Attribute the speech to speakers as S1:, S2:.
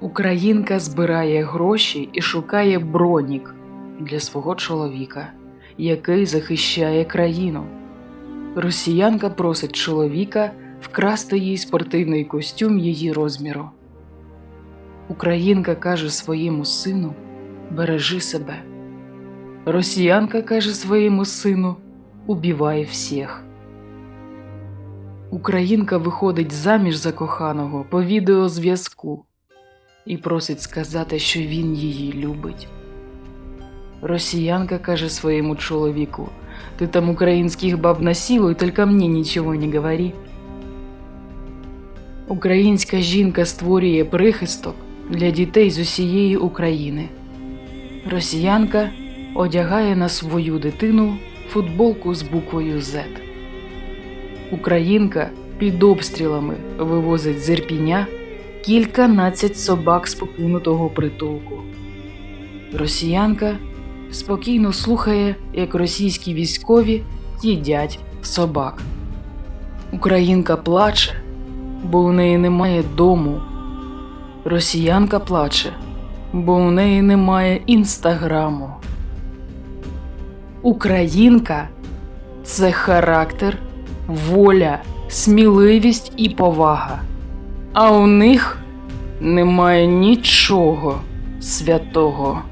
S1: Українка збирає гроші і шукає бронік для свого чоловіка, який захищає країну. Росіянка просить чоловіка вкрасти їй спортивний костюм її розміру. Українка каже своєму сину: Бережи себе. Росіянка каже своєму сину: Убивай всіх. Українка виходить заміж за коханого по відеозв'язку і просить сказати, що він її любить. Росіянка каже своєму чоловіку: Ти там українських баб насилуй, тільки мені нічого не говори. Українська жінка створює прихисток для дітей з усієї України. Росіянка одягає на свою дитину футболку з буквою Z. Українка під обстрілами вивозить з Ірпіня кільканадцять собак з покинутого притулку. Росіянка спокійно слухає, як російські військові їдять собак. Українка плаче, бо у неї немає дому. Росіянка плаче, бо у неї немає інстаграму. Українка це характер, воля, сміливість і повага. А у них немає нічого святого.